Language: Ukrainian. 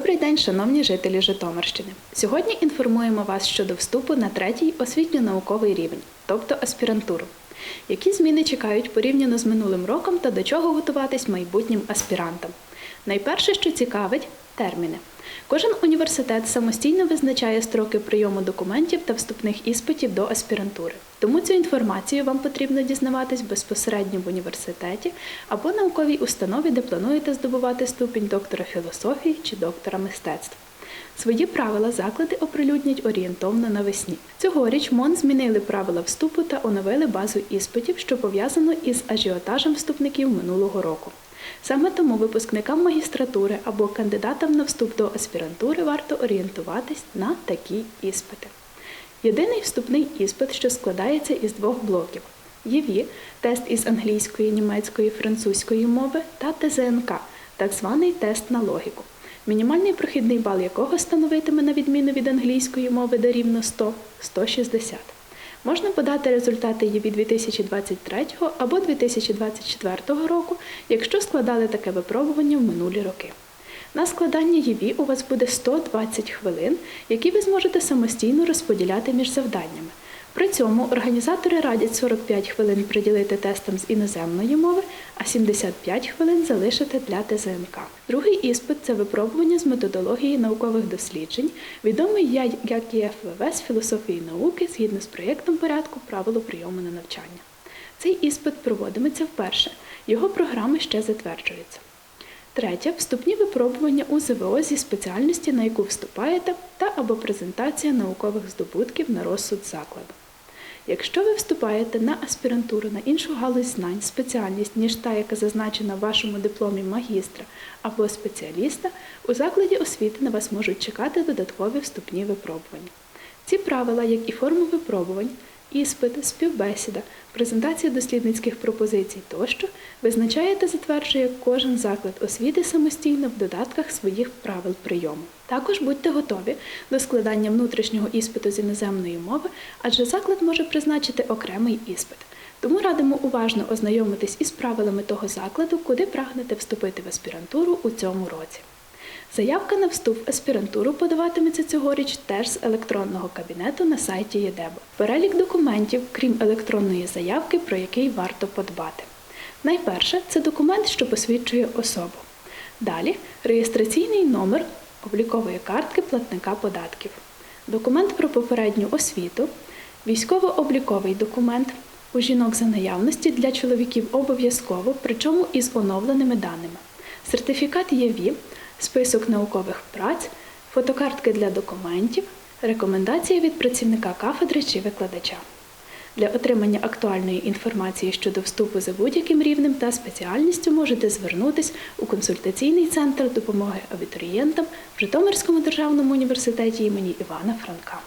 день, шановні жителі Житомирщини. Сьогодні інформуємо вас щодо вступу на третій освітньо-науковий рівень, тобто аспірантуру. Які зміни чекають порівняно з минулим роком та до чого готуватись майбутнім аспірантам? Найперше, що цікавить терміни. Кожен університет самостійно визначає строки прийому документів та вступних іспитів до аспірантури. Тому цю інформацію вам потрібно дізнаватись безпосередньо в університеті або науковій установі, де плануєте здобувати ступінь доктора філософії чи доктора мистецтв. Свої правила заклади оприлюднять орієнтовно навесні. Цьогоріч МОН змінили правила вступу та оновили базу іспитів, що пов'язано із ажіотажем вступників минулого року. Саме тому випускникам магістратури або кандидатам на вступ до аспірантури варто орієнтуватись на такі іспити. Єдиний вступний іспит, що складається із двох блоків: ЄВІ – тест із англійської, німецької, французької мови та ТЗНК так званий тест на логіку. Мінімальний прохідний бал якого становитиме на відміну від англійської мови дорівно 100 – 160. Можна подати результати ЄВІ 2023 або 2024 року, якщо складали таке випробування в минулі роки. На складання ЄВІ у вас буде 120 хвилин, які ви зможете самостійно розподіляти між завданнями. При цьому організатори радять 45 хвилин приділити тестам з іноземної мови, а 75 хвилин залишити для ТЗНК. Другий іспит це випробування з методології наукових досліджень, відомий як ЄФВВ з філософії науки згідно з проєктом порядку правило прийому на навчання. Цей іспит проводиметься вперше, його програми ще затверджуються. Третє вступні випробування у ЗВО зі спеціальності, на яку вступаєте, та або презентація наукових здобутків на розсуд закладу. Якщо ви вступаєте на аспірантуру на іншу галузь знань, спеціальність, ніж та, яка зазначена в вашому дипломі магістра або спеціаліста, у закладі освіти на вас можуть чекати додаткові вступні випробування. Ці правила, як і форми випробувань, іспит, співбесіда, презентація дослідницьких пропозицій тощо визначає та затверджує кожен заклад освіти самостійно в додатках своїх правил прийому. Також будьте готові до складання внутрішнього іспиту з іноземної мови, адже заклад може призначити окремий іспит. Тому радимо уважно ознайомитись із правилами того закладу, куди прагнете вступити в аспірантуру у цьому році. Заявка на вступ в аспірантуру подаватиметься цьогоріч теж з електронного кабінету на сайті ЄДЕБО. Перелік документів, крім електронної заявки, про який варто подбати. Найперше це документ, що посвідчує особу. Далі реєстраційний номер облікової картки платника податків, документ про попередню освіту, військово-обліковий документ. У жінок за наявності для чоловіків обов'язково, причому із оновленими даними. Сертифікат ЄВІ, список наукових праць, фотокартки для документів, рекомендації від працівника кафедри чи викладача. Для отримання актуальної інформації щодо вступу за будь-яким рівнем та спеціальністю можете звернутись у консультаційний центр допомоги абітурієнтам в Житомирському державному університеті імені Івана Франка.